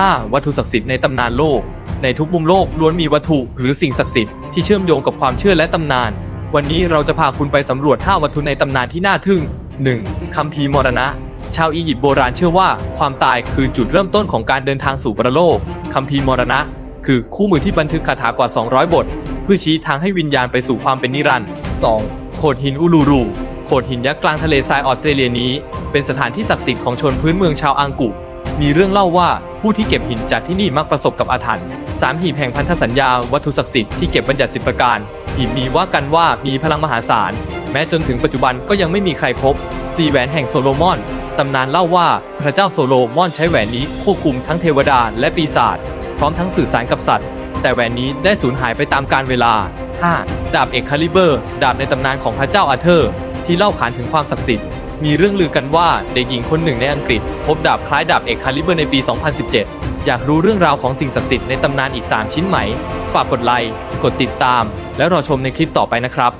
5. วัตถุศักดิ์สิทธิ์ในตำนานโลก ในทุกมุมโลกล้วนมีวัตถุหรือสิ่งศักดิ์สิทธิ์ที่เชื่อมโยงกับความเชื่อและตำนาน วันนี้เราจะพาคุณไปสำรวจ 5 วัตถุในตำนานที่น่าทึ่ง 1. คัมภีร์มรณะ ชาวอียิปต์โบราณเชื่อว่า ความตายคือจุดเริ่มต้นของการเดินทางสู่ปรโลก คัมภีร์มรณะ คือคู่มือที่บันทึกคาถากว่า 200 บท เพื่อชี้ทางให้วิญญาณไปสู่ความเป็นนิรันดร์ 2. โขดหินอูลูรูโขดหินยักษ์กลางทะเลทรายออสเตรเลียนี้ เป็นสถานที่ศักดิ์สิทธิ์ของชนพื้นเมืองชาวอังกุ มีเรื่องเล่าว่าผู้ที่เก็บหินจากที่นี่มักประสบกับอาถรรพ์สามหีบแห่งพันธสัญญาวัตถุศักดิ์สิทธิ์ที่เก็บบัญญัติสิบประการหีบมีว่ากันว่ามีพลังมหาศาล แม้จนถึงปัจจุบันก็ยังไม่มีใครพบสี่แหวนแห่งโซโลมอนตำนานเล่าว่าพระเจ้าโซโลมอนใช้แหวนนี้ควบคุมทั้งเทวดาและปีศาจพร้อมทั้งสื่อสารกับสัตว์ แต่แหวนนี้ได้สูญหายไปตามกาลเวลา 5. ดาบเอกคาลิเบอร์ ดาบในตำนานของพระเจ้าอาเธอร์ ที่เล่าขานถึงความศักดิ์สิทธิ์ มีเรื่องลือกันว่าเด็กหญิงคนหนึ่งในอังกฤษ พบดาบคล้ายดาบเอกคาลิเบอร์ในปี 2017 อยากรู้เรื่องราวของสิ่งศักดิ์สิทธิ์ในตำนานอีก 3 ชิ้นไหม ฝากกดไลค์ กดติดตาม และรอชมในคลิปต่อไปนะครับ